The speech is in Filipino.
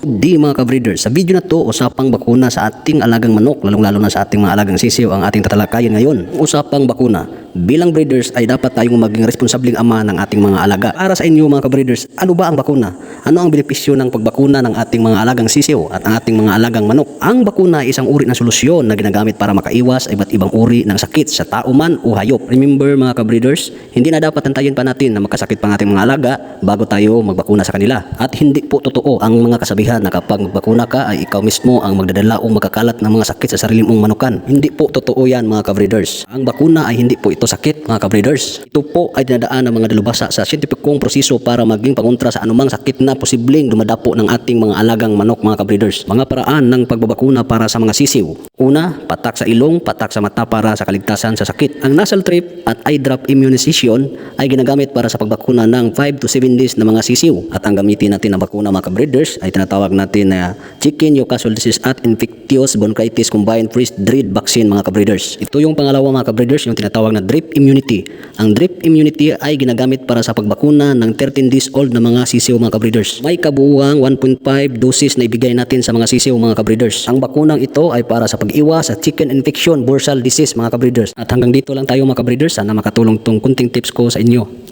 Di mga ka-breeders, sa video na to, usapang bakuna sa ating alagang manok, lalong-lalo na sa ating mga alagang sisiw ang ating tatalakayin ngayon. Usapang bakuna. Bilang breeders ay dapat tayong maging responsabling ama ng ating mga alaga. Para sa inyo mga ka-breeders, ano ba ang bakuna? Ano ang benepisyo ng pagbakuna ng ating mga alagang sisiw at ang ating mga alagang manok? Ang bakuna ay isang uri ng solusyon na ginagamit para makaiwas sa iba't ibang uri ng sakit sa tao man o hayop. Remember mga ka-breeders, hindi na dapat antayin pa natin na magkasakit pa ang ating mga alaga bago tayo magbakuna sa kanila. At hindi po totoo ang mga kasabihan na kapag magbakuna ka ay ikaw mismo ang magdadala o magkakalat ng mga sakit sa sarili mong manukan. Hindi po totoo yan mga ka-breeders. Ang bakuna ay hindi po ito sakit mga ka-breeders. Ito po ay dinadaan ng mga dalubhasa sa siyentipikong proseso para maging pangontra sa anumang sakit na posibleng dumadapo ng ating mga alagang manok mga ka-breeders. Mga paraan ng pagbabakuna para sa mga sisiw. Una, patak sa ilong, patak sa mata para sa kaligtasan sa sakit. Ang nasal trip at eye drop immunization ay ginagamit para sa pagbakuna ng 5 to 7 days na mga sisiw. At ang gamitin natin na bakuna mga ka-breeders ay tinatawag natin na chicken Newcastle disease at infectious bronchitis combined freeze dread vaccine mga ka-breeders. Ito yung pangalawa mga ka-breeders, yung tinatawag na drip immunity. Ang drip immunity ay ginagamit para sa pagbakuna ng 13 days old na mga sisiw mga ka-breeders. May kabuuang 1.5 doses na ibigay natin sa mga sisiw mga ka-breeders. Ang bakunang ito ay para sa pag-iwas sa chicken infection bursal disease mga ka-breeders. At hanggang dito lang tayo mga ka-breeders. Sana makatulong tong kunting tips ko sa inyo.